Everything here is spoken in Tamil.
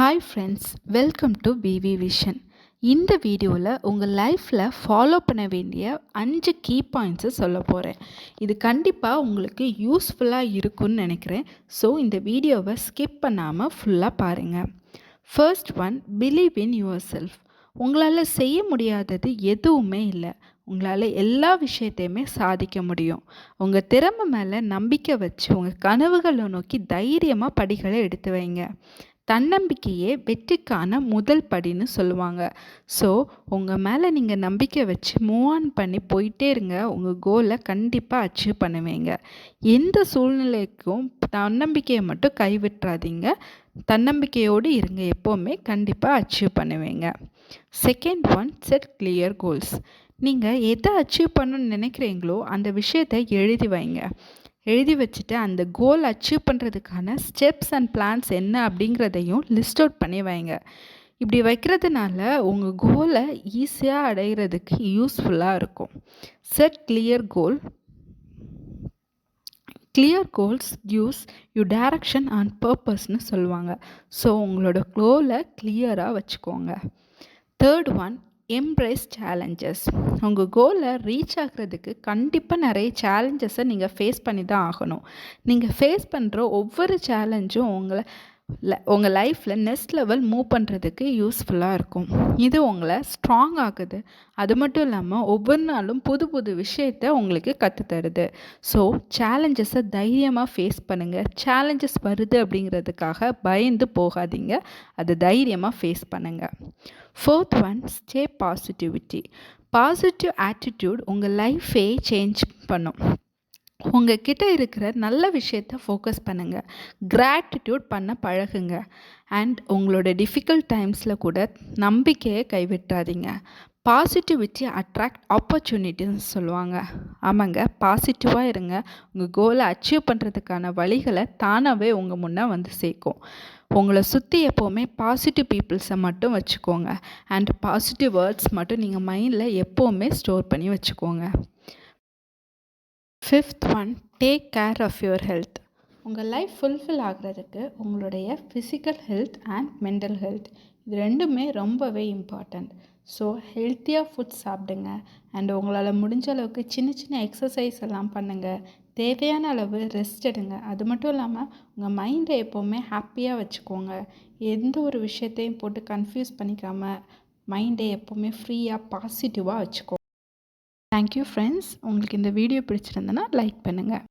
Hi friends welcome to P V vision இந்த வீடியோவில் உங்கள் லைஃப்பில் ஃபாலோ பண்ண வேண்டிய அஞ்சு கீ பாயிண்ட்ஸை சொல்ல போகிறேன் இது கண்டிப்பாக உங்களுக்கு யூஸ்ஃபுல்லாக இருக்கும்னு நினைக்கிறேன். ஸோ இந்த வீடியோவை ஸ்கிப் பண்ணாமல் ஃபுல்லாக பாருங்கள் first one believe in yourself உங்களால் செய்ய முடியாதது எதுவுமே இல்லை. உங்களால் எல்லா விஷயத்தையுமே சாதிக்க முடியும். உங்கள் திறமை மேலே நம்பிக்கை வச்சு உங்கள் கனவுகளை நோக்கி தைரியமாக படிகளை எடுத்து வைங்க. தன்னம்பிக்கையே வெற்றிக்கான முதல் படின்னு சொல்லுவாங்க. ஸோ உங்கள் மேலே நீங்கள் நம்பிக்கை வச்சு மூவ் ஆன் பண்ணி போயிட்டே இருங்க. உங்கள் கோலை கண்டிப்பாக அச்சீவ் பண்ணுவீங்க. எந்த சூழ்நிலைக்கும் தன்னம்பிக்கையை மட்டும் கைவிட்டுறாதீங்க. தன்னம்பிக்கையோடு இருங்க. எப்போவுமே கண்டிப்பாக அச்சீவ் பண்ணுவீங்க. Second one set clear goals நீங்கள் எதை அச்சீவ் பண்ணணும்னு நினைக்கிறீங்களோ அந்த விஷயத்தை எழுதி வைங்க. எழுதி வச்சுட்டு அந்த கோல் அச்சீவ் பண்ணுறதுக்கான ஸ்டெப்ஸ் அண்ட் பிளான்ஸ் என்ன அப்படிங்கிறதையும் லிஸ்ட் அவுட் பண்ணி வைங்க. இப்படி வைக்கிறதுனால உங்கள் கோலை ஈஸியாக அடைகிறதுக்கு யூஸ்ஃபுல்லாக இருக்கும். Set clear goal clear goals use you direction and பர்பஸ்னு சொல்லுவாங்க. ஸோ உங்களோட கோலை கிளியராக வச்சுக்கோங்க. தேர்ட் ஒன் எம்ப்ரைஸ் சேலஞ்சஸ் உங்கள் கோலை ரீச் ஆகிறதுக்கு கண்டிப்பாக நிறைய சேலஞ்சஸை நீங்கள் ஃபேஸ் பண்ணி தான் ஆகணும். நீங்கள் ஃபேஸ் பண்ணுற ஒவ்வொரு சேலஞ்சும் உங்களை உங்கள் லைஃப்பில் நெக்ஸ்ட் லெவல் மூவ் பண்ணுறதுக்கு யூஸ்ஃபுல்லாக இருக்கும். இது உங்களை ஸ்ட்ராங் ஆகுது அது மட்டும் இல்லாமல் ஒவ்வொரு நாளும் புது புது விஷயத்த உங்களுக்கு கற்றுத்தருது ஸோ சேலஞ்சஸை தைரியமாக ஃபேஸ் பண்ணுங்கள் சேலஞ்சஸ் வருது அப்படிங்கிறதுக்காக பயந்து போகாதீங்க. அதை தைரியமாக ஃபேஸ் பண்ணுங்கள் fourth one stay positivity positive attitude உங்கள் லைஃபே சேஞ்ச் பண்ணும். உங்கள் இருக்கிற நல்ல விஷயத்த ஃபோக்கஸ் பண்ணுங்கள் கிராட்டிடியூட் பண்ண பழகுங்க. அண்ட் உங்களோட டிஃபிகல்ட் டைம்ஸில் கூட நம்பிக்கையை கைவிட்டுறாதீங்க பாசிட்டிவிட்டி அட்ராக்ட் ஆப்பர்ச்சுனிட்டின்னு சொல்லுவாங்க. ஆமாங்க பாசிட்டிவாக இருங்க. உங்கள் கோலை அச்சீவ் பண்ணுறதுக்கான வழிகளை தானாகவே உங்கள் முன்னே வந்து சேர்க்கும். உங்களை சுற்றி எப்போவுமே பாசிட்டிவ் பீப்புள்ஸை மட்டும் வச்சுக்கோங்க. அண்ட் பாசிட்டிவ் வேர்ட்ஸ் மட்டும் நீங்கள் மைண்டில் எப்போவுமே ஸ்டோர் பண்ணி வச்சுக்கோங்க. Fifth one take care of your health உங்கள் லைஃப் ஃபுல்ஃபில் ஆகிறதுக்கு உங்களுடைய physical health and mental health இது ரெண்டுமே ரொம்பவே இம்பார்ட்டண்ட் ஸோ ஹெல்த்தியாக ஃபுட் சாப்பிடுங்க. அண்ட் உங்களால் முடிஞ்ச அளவுக்கு சின்ன சின்ன எக்ஸசைஸ் எல்லாம் பண்ணுங்கள் தேவையான அளவு ரெஸ்ட் எடுங்க. அது மட்டும் இல்லாமல் உங்கள் மைண்டை எப்போவுமே ஹாப்பியாக வச்சுக்கோங்க. எந்த ஒரு விஷயத்தையும் போட்டு கன்ஃபியூஸ் பண்ணிக்காமல் மைண்டை எப்போவுமே ஃப்ரீயாக பாசிட்டிவாக வச்சுக்கோங்க தேங்க்யூ ஃப்ரெண்ட்ஸ் உங்களுக்கு இந்த வீடியோ பிடிச்சிருந்தனா லைக் பண்ணுங்கள்